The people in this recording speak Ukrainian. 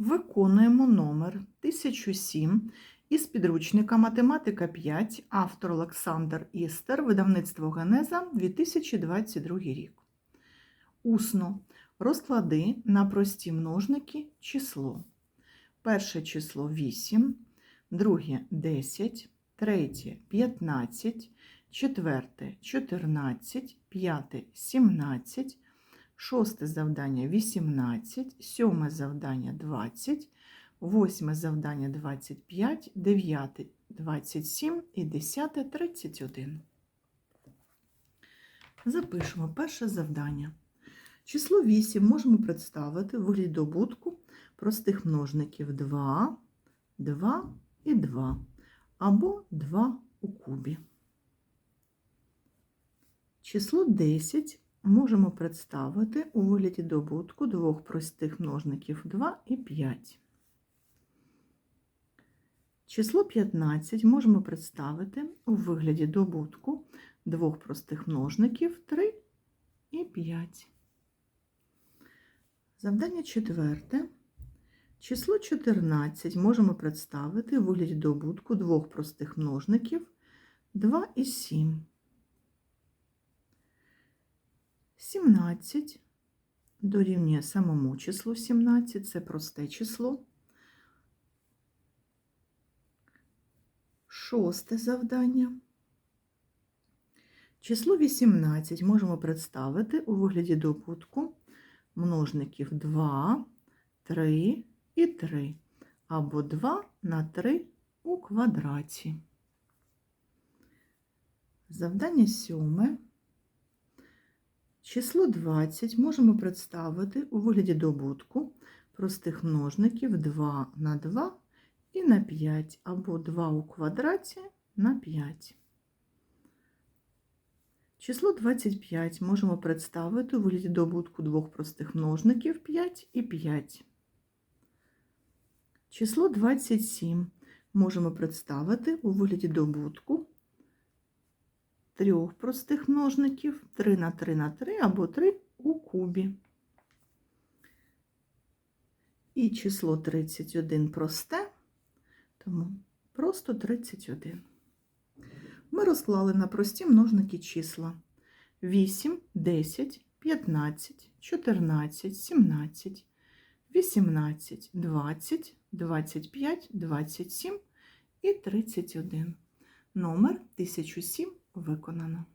Виконуємо номер 1007 із підручника Математика 5, автор Олександр Істер, видавництво Генеза 2022 рік. Усно розклади на прості множники число. Перше число 8, друге 10, третє 15, четверте 14, п'яте 17, Шосте завдання 18, сьоме завдання 20, восьме завдання 25, дев'яте 27 і десяте 31. Запишемо перше завдання. Число 8 можемо представити в вигляді добутку простих множників 2, 2 і 2, або 2 у кубі. Число 10 можемо представити у вигляді добутку двох простих множників 2 і 5. Число 15 можемо представити у вигляді добутку двох простих множників 3 і 5. Завдання четверте. Число 14 можемо представити у вигляді добутку двох простих множників 2 і 7. 17 дорівнює самому числу 17, це просте число. Шосте завдання. Число 18 можемо представити у вигляді добутку множників 2, 3 і 3, або 2 на 3 у квадраті. Завдання сьоме. Число 20 можемо представити у вигляді добутку простих множників 2 на 2 і на 5, або 2 у квадраті на 5. Число 25 можемо представити у вигляді добутку двох простих множників 5 і 5. Число 27 можемо представити у вигляді добутку трьох простих множників 3 на 3 на 3 або 3 у кубі. І число 31 просте, тому просто 31. Ми розклали на прості множники числа 8, 10, 15, 14, 17, 18, 20, 25, 27 і 31. Номер 1007 виконано.